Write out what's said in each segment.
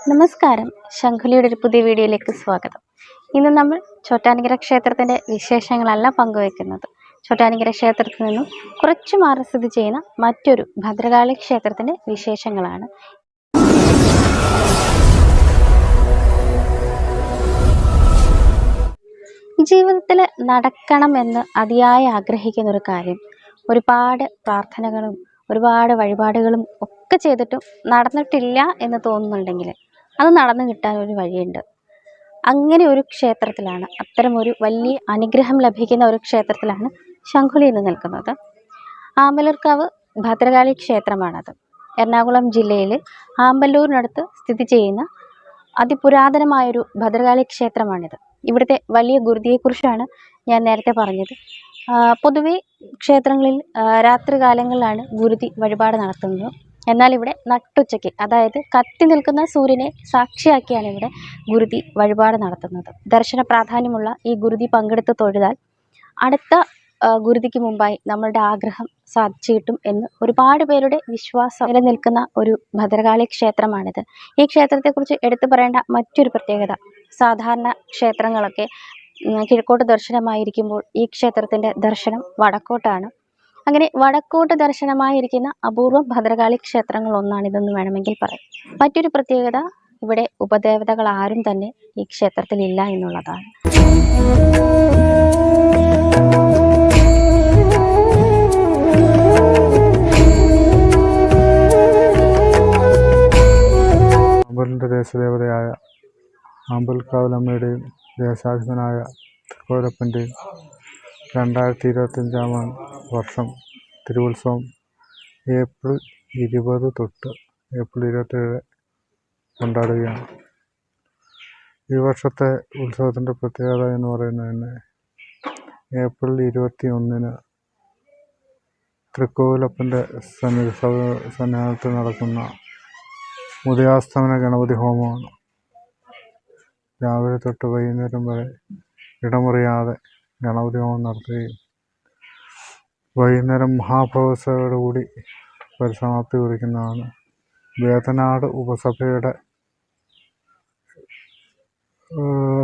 നമസ്കാരം. ശംഖുലിയുടെ ഒരു പുതിയ വീഡിയോയിലേക്ക് സ്വാഗതം. ഇന്ന് നമ്മൾ ചോറ്റാനിക്കര ക്ഷേത്രത്തിന്റെ വിശേഷങ്ങളല്ല പങ്കുവയ്ക്കുന്നത് ചോറ്റാനിക്കര ക്ഷേത്രത്തിൽ നിന്നും കുറച്ച് മാറി സ്ഥിതി ചെയ്യുന്ന മറ്റൊരു ഭദ്രകാളി ക്ഷേത്രത്തിന്റെ വിശേഷങ്ങളാണ്. ജീവിതത്തിൽ നടക്കണമെന്ന് അതിയായി ആഗ്രഹിക്കുന്ന ഒരു കാര്യം. ഒരുപാട് പ്രാർത്ഥനകളും ഒരുപാട് വഴിപാടുകളും ഒക്കെ ചെയ്തിട്ടും നടന്നിട്ടില്ല എന്ന് തോന്നുന്നുണ്ടെങ്കിൽ അത് നടന്നു കിട്ടാൻ ഒരു വഴിയുണ്ട്. അങ്ങനെ ഒരു ക്ഷേത്രത്തിലാണ് അത്തരം ഒരു വലിയ അനുഗ്രഹം ലഭിക്കുന്ന ഒരു ക്ഷേത്രത്തിലാണ് ശംഖുലി എന്ന് നിൽക്കുന്നത്. ആമ്പലൂർക്കാവ് ഭദ്രകാളി ക്ഷേത്രമാണത്. എറണാകുളം ജില്ലയിൽ ആമ്പല്ലൂരിനടുത്ത് സ്ഥിതി ചെയ്യുന്ന അതിപുരാതനമായൊരു ഭദ്രകാളി ക്ഷേത്രമാണിത്. ഇവിടുത്തെ വലിയ ഗുരുതിയെക്കുറിച്ചാണ് ഞാൻ നേരത്തെ പറഞ്ഞത്. പൊതുവെ ക്ഷേത്രങ്ങളിൽ രാത്രി രാത്രികാലങ്ങളിലാണ് ഗുരുതി വഴിപാട് നടത്തുന്നത്. എന്നാൽ ഇവിടെ നട്ടുച്ചയ്ക്ക് അതായത് കത്തി നിൽക്കുന്ന സൂര്യനെ സാക്ഷിയാക്കിയാണ് ഇവിടെ ഗുരുതി വഴിപാട് നടത്തുന്നത്. ദർശന പ്രാധാന്യമുള്ള ഈ ഗുരുതി പങ്കെടുത്ത് തൊഴുതാൽ അടുത്ത ഗുരുതിക്ക് മുമ്പായി നമ്മളുടെ ആഗ്രഹം സാധിച്ചു കിട്ടും എന്ന് ഒരുപാട് പേരുടെ വിശ്വാസം നിലനിൽക്കുന്ന ഒരു ഭദ്രകാളി ക്ഷേത്രമാണിത്. ഈ ക്ഷേത്രത്തെക്കുറിച്ച് എടുത്തു പറയേണ്ട മറ്റൊരു പ്രത്യേകത സാധാരണ ക്ഷേത്രങ്ങളൊക്കെ കിഴക്കോട്ട് ദർശനമായിരിക്കുമ്പോൾ ഈ ക്ഷേത്രത്തിന്റെ ദർശനം വടക്കോട്ടാണ്. അങ്ങനെ വടക്കോട്ട് ദർശനമായിരിക്കുന്ന അപൂർവ ഭദ്രകാളി ക്ഷേത്രങ്ങൾ ഒന്നാണിതെന്ന് വേണമെങ്കിൽ പറയാം. മറ്റൊരു പ്രത്യേകത ഇവിടെ ഉപദേവതകൾ ആരും തന്നെ ഈ ക്ഷേത്രത്തിൽ ഇല്ല എന്നുള്ളതാണ്. ആമ്പലിന്റെ ദേശദേവതയായ ആമ്പൽക്കാവലമ്മയുടെയും ദേശാധിപനായ തൃക്കോരപ്പന്റെ രണ്ടായിരത്തി ഇരുപത്തഞ്ചാം വർഷം തിരുവുത്സവം ഏപ്രിൽ ഇരുപത് തൊട്ട് ഏപ്രിൽ ഇരുപത്തേഴ് കൊണ്ടാടുകയാണ്. ഈ വർഷത്തെ ഉത്സവത്തിന്റെ പ്രത്യേകത എന്ന് പറയുന്നത് തന്നെ ഏപ്രിൽ ഇരുപത്തി ഒന്നിന് തൃക്കോവിലപ്പന്റെ സന്നിധി സന്നിധാനത്ത് നടക്കുന്ന ഉദയാസ്തമന ഗണപതി ഹോമമാണ്. രാവിലെ തൊട്ട് വൈകുന്നേരം വരെ ഇടമുറിയാതെ ഗണപതി ഹോമം നടത്തുകയും വൈകുന്നേരം മഹാഭവസയോടുകൂടി പരിസമാപ്തി കുറിക്കുന്നതാണ്. വേതനാട് ഉപസഭയുടെ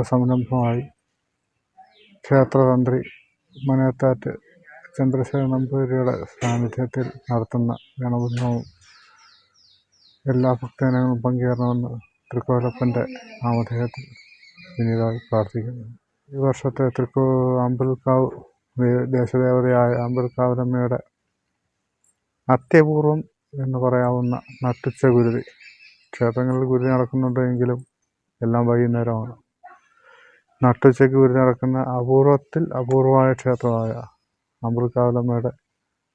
സംരംഭമായി ക്ഷേത്രതന്ത്രി മനേത്താറ്റ് ചന്ദ്രശേഖര നമ്പൂതിരിയുടെ സാന്നിധ്യത്തിൽ നടത്തുന്ന ഗണപതി ഹോമം എല്ലാ ഭക്തജനങ്ങളും പങ്കുചേരണമെന്ന് തൃക്കോലപ്പന്റെ നാമധേയത്തിൽ വിനീതമായി പ്രാർത്ഥിക്കുന്നു ഈ വർഷത്തെ തൃക്കോ അമ്പൽക്കാവ് ദേശദേവതയായ അമ്പൽക്കാവരമ്മയുടെ അത്യപൂർവം എന്ന് പറയാവുന്ന നട്ടുച്ച ഗുരുതി. ക്ഷേത്രങ്ങളിൽ ഗുരുതി നടക്കുന്നുണ്ടെങ്കിലും എല്ലാം വൈകുന്നേരമാണ്. നട്ടുച്ചയ്ക്ക് ഗുരുതി നടക്കുന്ന അപൂർവത്തിൽ അപൂർവമായ ക്ഷേത്രമായ അമൃതകാവലമ്മയുടെ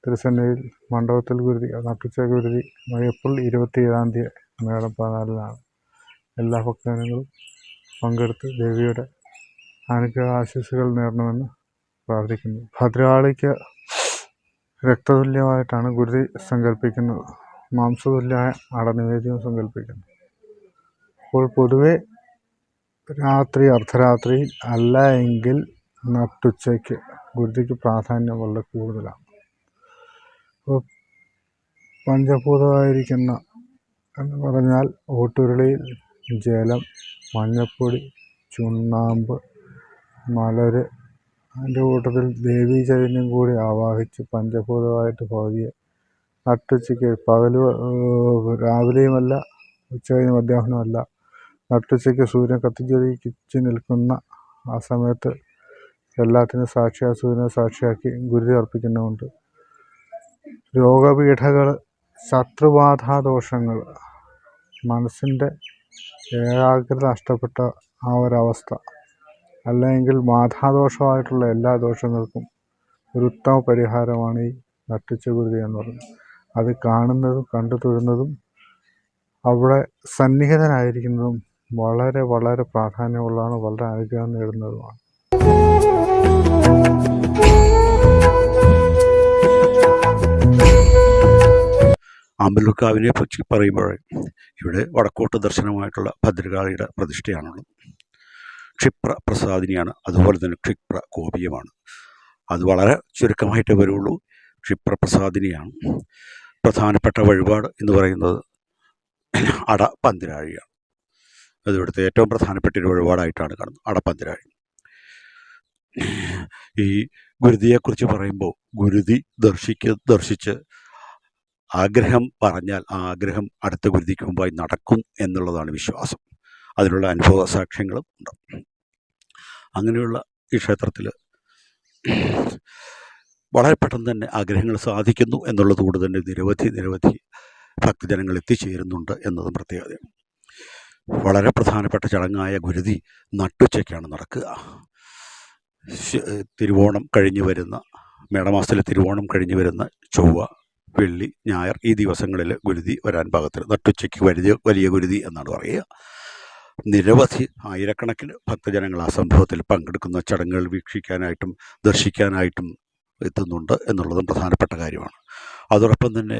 തിരുസന്നിധിയിൽ മണ്ഡപത്തിൽ ഗുരുതി നട്ടുച്ച ഗുരുതി ഏപ്രിൽ ഇരുപത്തി ഏഴാം തീയതി മേടം പതിനാലിനാണ്. എല്ലാ ഭക്തജനങ്ങളും പങ്കെടുത്ത് ദേവിയുടെ അനുഗ്രഹ ആശീസ്സുകൾ നേടണമെന്ന് പ്രാർത്ഥിക്കുന്നു. ഭദ്രകാളിക്ക് രക്തതുല്യമായിട്ടാണ് ഗുരുതി സങ്കല്പിക്കുന്നത് മാംസതുല്യമായ അടനിവേദ്യം സങ്കല്പിക്കുന്നു അപ്പോൾ പൊതുവെ രാത്രി അർദ്ധരാത്രി അല്ല എങ്കിൽ നട്ടുച്ചയ്ക്ക് ഗുരുതിക്ക് പ്രാധാന്യം വളരെ കൂടുതലാണ്. അപ്പോൾ പഞ്ചഭൂതമായിരിക്കുന്ന എന്ന് പറഞ്ഞാൽ ഓട്ടുരുളിയിൽ ജലം മഞ്ഞപ്പൊടി ചുണ്ണാമ്പ് മലര്. അതിന്റെ കൂട്ടത്തിൽ ദേവീ ചൈതന്യം കൂടി ആവാഹിച്ച് പഞ്ചഭൂതമായിട്ട് ഭഗവതിയെ നട്ടുച്ചയ്ക്ക് പകൽ രാവിലെയുമല്ല ഉച്ച കഴിഞ്ഞ് മധ്യാഹ്നമല്ല നട്ടുച്ചയ്ക്ക് സൂര്യൻ കത്തിജ്വലിച്ച് നിൽക്കുന്ന ആ സമയത്ത് എല്ലാത്തിനും സാക്ഷിയാ സൂര്യനെ സാക്ഷിയാക്കി ഗുരുതി അർപ്പിക്കുന്നുമുണ്ട് രോഗപീഠകൾ ശത്രുബാധാദോഷങ്ങൾ മനസ്സിന്റെ ഏകാഗ്രത നഷ്ടപ്പെട്ട ആ ഒരവസ്ഥ. അല്ലെങ്കിൽ ബാധാദോഷമായിട്ടുള്ള എല്ലാ ദോഷങ്ങൾക്കും ഒരു ഉത്തമ പരിഹാരമാണ് ഈ നട്ടുച്ച ഗുരുതി എന്ന് പറയുന്നത്. അത് കാണുന്നതും കണ്ടു തൊഴുന്നതും അവിടെ സന്നിഹിതനായിരിക്കുന്നതും വളരെ വളരെ പ്രാധാന്യമുള്ളതാണ് വളരെ അനുഗ്രഹം നേടുന്നതുമാണ്. ആമ്പലൂർക്കാവിനെ പറ്റി പറയുമ്പോൾ ഇവിടെ വടക്കോട്ട് ദർശനമായിട്ടുള്ള ഭദ്രകാളിയുടെ പ്രതിഷ്ഠയാണുള്ളത്. ക്ഷിപ്ര പ്രസാദിനിയാണ്. അതുപോലെ തന്നെ ക്ഷിപ്ര കോപിയമാണ്. അത് വളരെ ചുരുക്കമായിട്ടേ വരുള്ളൂ. ക്ഷിപ്ര പ്രസാദിനിയാണ്. പ്രധാനപ്പെട്ട വഴിപാട് എന്ന് പറയുന്നത് അട പന്തിരാഴിയാണ്. അത് ഇവിടുത്തെ ഏറ്റവും പ്രധാനപ്പെട്ട ഒരു വഴിപാടായിട്ടാണ് കാണുന്നത്. അടപ്പന്തിരാഴി ഈ ഗുരുതിയെക്കുറിച്ച് പറയുമ്പോൾ ഗുരുതി ദർശിക്ക ദർശിച്ച് ആഗ്രഹം പറഞ്ഞാൽ ആ ആഗ്രഹം അടുത്ത ഗുരുതിക്ക് മുമ്പായി നടക്കും എന്നുള്ളതാണ് വിശ്വാസം. അതിനുള്ള അനുഭവ സാക്ഷ്യങ്ങളും ഉണ്ട്. അങ്ങനെയുള്ള ഈ ക്ഷേത്രത്തിൽ വളരെ പെട്ടെന്ന് തന്നെ ആഗ്രഹങ്ങൾ സാധിക്കുന്നു എന്നുള്ളത് കൊണ്ട് തന്നെ നിരവധി നിരവധി ഭക്തജനങ്ങൾ എത്തിച്ചേരുന്നുണ്ട് എന്നതും പ്രത്യേകതയാണ്. വളരെ പ്രധാനപ്പെട്ട ചടങ്ങായ ഗുരുതി നട്ടുച്ചയ്ക്കാണ് നടക്കുക. തിരുവോണം കഴിഞ്ഞു വരുന്ന മേടമാസത്തിലെ തിരുവോണം കഴിഞ്ഞു വരുന്ന ചൊവ്വ വെള്ളി ഞായർ ഈ ദിവസങ്ങളിൽ ഗുരുതി വരാൻ പാകത്തിൽ നട്ടുച്ചയ്ക്ക് വലിയ വലിയ ഗുരുതി എന്നാണ് പറയുക. നിരവധി ആയിരക്കണക്കിന് ഭക്തജനങ്ങൾ ആ സംഭവത്തിൽ പങ്കെടുക്കുന്ന ചടങ്ങുകൾ വീക്ഷിക്കാനായിട്ടും ദർശിക്കാനായിട്ടും എത്തുന്നുണ്ട് എന്നുള്ളതും പ്രധാനപ്പെട്ട കാര്യമാണ്. അതോടൊപ്പം തന്നെ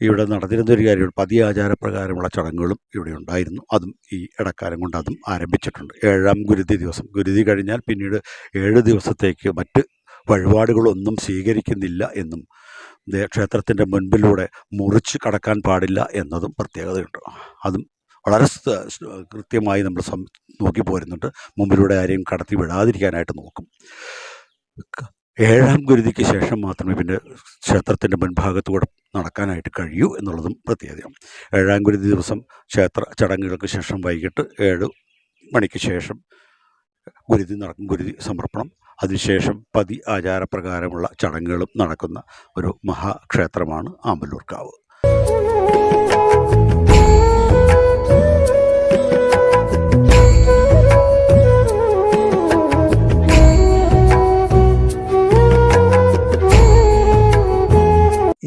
ഇവിടെ നടന്നിരുന്ന ഒരു കാര്യമാണ് പതിയ ആചാരപ്രകാരമുള്ള ചടങ്ങുകളും ഇവിടെ ഉണ്ടായിരുന്നു. അതും ഈ ഇടക്കാലം കൊണ്ട് അതും ആരംഭിച്ചിട്ടുണ്ട്. ഏഴാം ഗുരുതി ദിവസം. ഗുരുതി കഴിഞ്ഞാൽ പിന്നീട് ഏഴ് ദിവസത്തേക്ക് മറ്റ് വഴിപാടുകളൊന്നും സ്വീകരിക്കുന്നില്ല എന്നും ക്ഷേത്രത്തിന്റെ മുൻപിലൂടെ മുറിച്ച് കടക്കാൻ പാടില്ല എന്നതും പ്രത്യേകതയുണ്ട്. അതും വളരെ കൃത്യമായി നമ്മൾ സം നോക്കി പോരുന്നുണ്ട്. മുമ്പിലൂടെ ആരെയും കടത്തി വിടാതിരിക്കാനായിട്ട് നോക്കും. ഏഴാം ഗുരുതിക്ക് ശേഷം മാത്രമേ പിന്നെ ക്ഷേത്രത്തിന്റെ മുൻഭാഗത്തൂടെ നടക്കാനായിട്ട് കഴിയൂ എന്നുള്ളതും പ്രത്യേകതയാണ്. ഏഴാം ഗുരുതി ദിവസം ക്ഷേത്ര ചടങ്ങുകൾക്ക് ശേഷം വൈകിട്ട് ഏഴ് മണിക്ക് ശേഷം ഗുരുതി നടക്കും ഗുരുതി സമർപ്പണം അതിനുശേഷം പതി ആചാരപ്രകാരമുള്ള ചടങ്ങുകളും നടക്കുന്ന ഒരു മഹാക്ഷേത്രമാണ് ആമ്പല്ലൂർക്കാവ്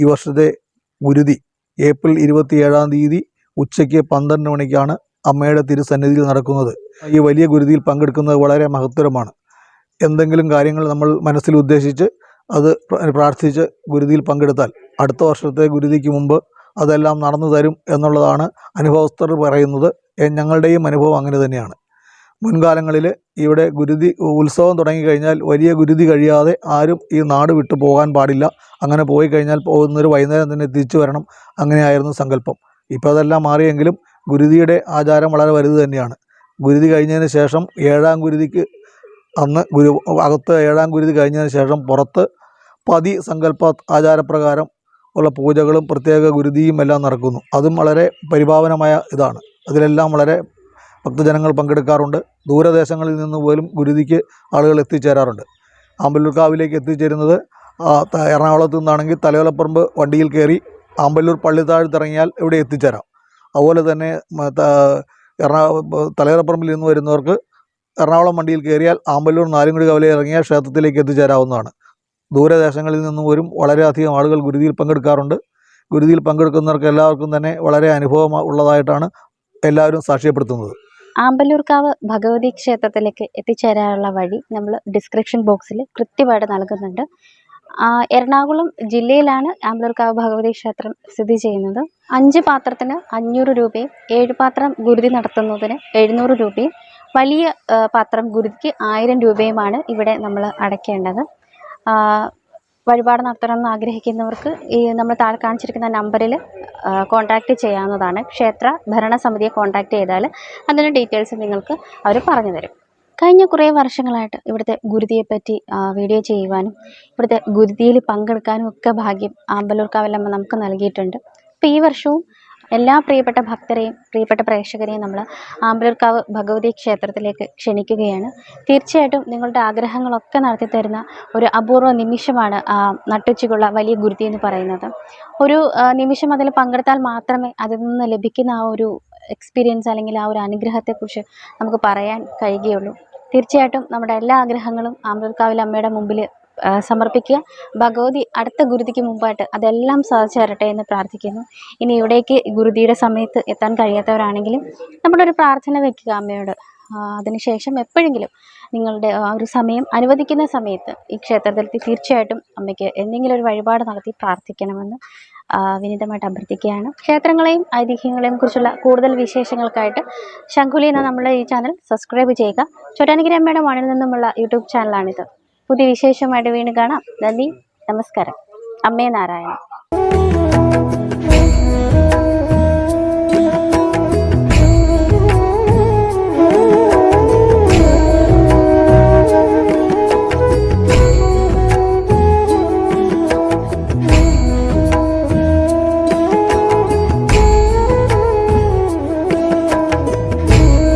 ഈ വർഷത്തെ ഗുരുതി ഏപ്രിൽ ഇരുപത്തിയേഴാം തീയതി ഉച്ചയ്ക്ക് പന്ത്രണ്ട് മണിക്കാണ് അമ്മയുടെ തിരുസന്നിധിയിൽ നടക്കുന്നത്. ഈ വലിയ ഗുരുതിയിൽ പങ്കെടുക്കുന്നത് വളരെ മഹത്തരമാണ്. എന്തെങ്കിലും കാര്യങ്ങൾ നമ്മൾ മനസ്സിൽ ഉദ്ദേശിച്ച് അത് പ്രാർത്ഥിച്ച് ഗുരുതിയിൽ പങ്കെടുത്താൽ അടുത്ത വർഷത്തെ ഗുരുതിക്ക് മുമ്പ് അതെല്ലാം നടന്നു തരും എന്നുള്ളതാണ് അനുഭവസ്ഥർ പറയുന്നത്. ഞങ്ങളുടെയും അനുഭവം അങ്ങനെ തന്നെയാണ്. മുൻകാലങ്ങളിൽ ഇവിടെ ഗുരുതി ഉത്സവം തുടങ്ങിക്കഴിഞ്ഞാൽ വലിയ ഗുരുതി കഴിയാതെ ആരും ഈ നാട് വിട്ടു പോകാൻ പാടില്ല. അങ്ങനെ പോയി കഴിഞ്ഞാൽ പോകുന്നൊരു വൈകുന്നേരം തന്നെ തിരിച്ചു വരണം. അങ്ങനെയായിരുന്നു സങ്കല്പം. ഇപ്പോൾ അതെല്ലാം മാറിയെങ്കിലും ഗുരുതിയുടെ ആചാരം വളരെ വലുത് തന്നെയാണ്. ഗുരുതി കഴിഞ്ഞതിന് ശേഷം ഏഴാം ഗുരുതിക്ക് അന്ന് ഗുരു അകത്ത് ഏഴാം ഗുരുതി കഴിഞ്ഞതിന് ശേഷം പുറത്ത് പതി സങ്കല്പ ആചാരപ്രകാരം ഉള്ള പൂജകളും പ്രത്യേക ഗുരുതിയും എല്ലാം നടക്കുന്നു. അതും വളരെ പരിഭാവനമായ ഇതാണ്. അതിലെല്ലാം വളരെ ഭക്തജനങ്ങൾ പങ്കെടുക്കാറുണ്ട്. ദൂരദേശങ്ങളിൽ നിന്ന് പോലും ഗുരുതിക്ക് ആളുകൾ എത്തിച്ചേരാറുണ്ട്. ആമ്പല്ലൂർക്കാവിലേക്ക് എത്തിച്ചേരുന്നത് എറണാകുളത്ത് നിന്നാണെങ്കിൽ തലയോലപ്പറമ്പ് വണ്ടിയിൽ കയറി ആമ്പല്ലൂർ പള്ളിത്താഴത്ത് ഇറങ്ങിയാൽ ഇവിടെ എത്തിച്ചേരാം. അതുപോലെ തന്നെ എറണാകുളം എറണാ തലയോലപ്പറമ്പിൽ നിന്ന് വരുന്നവർക്ക് എറണാകുളം വണ്ടിയിൽ കയറിയാൽ ആമ്പല്ലൂർ നാലുംകുടി കവലയിൽ ഇറങ്ങിയ ക്ഷേത്രത്തിലേക്ക് എത്തിച്ചേരാവുന്നതാണ്. ദൂരദേശങ്ങളിൽ നിന്നും വരും വളരെയധികം ആളുകൾ ഗുരുതിയിൽ പങ്കെടുക്കാറുണ്ട്. ഗുരുതിയിൽ പങ്കെടുക്കുന്നവർക്ക് എല്ലാവർക്കും തന്നെ വളരെ അനുഭവം ഉള്ളതായിട്ടാണ് എല്ലാവരും സാക്ഷ്യപ്പെടുത്തുന്നത്. ആമ്പല്ലൂർക്കാവ് ഭഗവതി ക്ഷേത്രത്തിലേക്ക് എത്തിച്ചേരാനുള്ള വഴി നമ്മൾ ഡിസ്ക്രിപ്ഷൻ ബോക്സിൽ കൃത്യമായിട്ട് നൽകുന്നുണ്ട്. എറണാകുളം ജില്ലയിലാണ് ആമ്പലൂർക്കാവ് ഭഗവതി ക്ഷേത്രം സ്ഥിതി ചെയ്യുന്നത്. അഞ്ച് പാത്രത്തിന് അഞ്ഞൂറ് രൂപയും ഏഴ് പാത്രം ഗുരുതി നടത്തുന്നതിന് എഴുന്നൂറ് രൂപയും വലിയ പാത്രം ഗുരുതിക്ക് ആയിരം രൂപയുമാണ് ഇവിടെ നമ്മൾ അടയ്ക്കേണ്ടത്. വഴിപാട് നടത്തണമെന്ന് ആഗ്രഹിക്കുന്നവർക്ക് ഈ നമ്മൾ താഴെ കാണിച്ചിരിക്കുന്ന നമ്പറിൽ കോൺടാക്റ്റ് ചെയ്യാവുന്നതാണ്. ക്ഷേത്ര ഭരണസമിതിയെ കോൺടാക്റ്റ് ചെയ്താൽ അതിന്റെ ഡീറ്റെയിൽസ് നിങ്ങൾക്ക് അവർ പറഞ്ഞു തരും. കഴിഞ്ഞ കുറേ വർഷങ്ങളായിട്ട് ഇവിടുത്തെ ഗുരുതിയെപ്പറ്റി വീഡിയോ ചെയ്യുവാനും ഇവിടുത്തെ ഗുരുതിയിൽ പങ്കെടുക്കാനും ഒക്കെ ഭാഗ്യം ആമ്പലൂർക്കാവിലമ്മ നമുക്ക് നൽകിയിട്ടുണ്ട്. അപ്പോൾ ഈ വർഷവും എല്ലാ പ്രിയപ്പെട്ട ഭക്തരെയും പ്രിയപ്പെട്ട പ്രേക്ഷകരെയും നമ്മൾ ആമ്പലൂർക്കാവ് ഭഗവതി ക്ഷേത്രത്തിലേക്ക് ക്ഷണിക്കുകയാണ്. തീർച്ചയായിട്ടും നിങ്ങളുടെ ആഗ്രഹങ്ങളൊക്കെ നടത്തി തരുന്ന ഒരു അപൂർവ നിമിഷമാണ് നട്ടുച്ചയ്ക്കുള്ള വലിയ ഗുരുതി എന്ന് പറയുന്നത്. ഒരു നിമിഷം അതിൽ പങ്കെടുത്താൽ മാത്രമേ അതിൽ നിന്ന് ലഭിക്കുന്ന ആ ഒരു എക്സ്പീരിയൻസ് അല്ലെങ്കിൽ ആ ഒരു അനുഗ്രഹത്തെക്കുറിച്ച് നമുക്ക് പറയാൻ കഴിയുകയുള്ളൂ. തീർച്ചയായിട്ടും നമ്മുടെ എല്ലാ ആഗ്രഹങ്ങളും ആമ്പലൂർക്കാവിലെ അമ്മയുടെ മുമ്പിൽ സമർപ്പിക്കുക. ഭഗവതി അടുത്ത ഗുരുതിക്ക് മുമ്പായിട്ട് അതെല്ലാം സാധിച്ചു തരട്ടെ എന്ന് പ്രാർത്ഥിക്കുന്നു. ഇനി ഇവിടേക്ക് ഗുരുതിയുടെ സമയത്ത് എത്താൻ കഴിയാത്തവരാണെങ്കിലും നമ്മളൊരു പ്രാർത്ഥന വെക്കുക അമ്മയോട്. അതിനുശേഷം എപ്പോഴെങ്കിലും നിങ്ങളുടെ ഒരു സമയം അനുവദിക്കുന്ന സമയത്ത് ഈ ക്ഷേത്രത്തിൽ തീർച്ചയായിട്ടും അമ്മയ്ക്ക് എന്തെങ്കിലും ഒരു വഴിപാട് നടത്തി പ്രാർത്ഥിക്കണമെന്ന് വിനീതമായിട്ട് അഭ്യർത്ഥിക്കുകയാണ്. ക്ഷേത്രങ്ങളെയും ഐതിഹ്യങ്ങളെയും കുറിച്ചുള്ള കൂടുതൽ വിശേഷങ്ങൾക്കായിട്ട് ശംഖുലി എന്ന നമ്മുടെ ഈ ചാനൽ സബ്സ്ക്രൈബ് ചെയ്യുക. ചോറ്റാനിക്കര അമ്മയുടെ മണിൽ നിന്നുമുള്ള യൂട്യൂബ് ചാനലാണിത്. പുതിയ വിശേഷമായിട്ട് വീണ്ടും കാണാം. നന്ദി നമസ്കാരം. അമ്മേ നാരായണ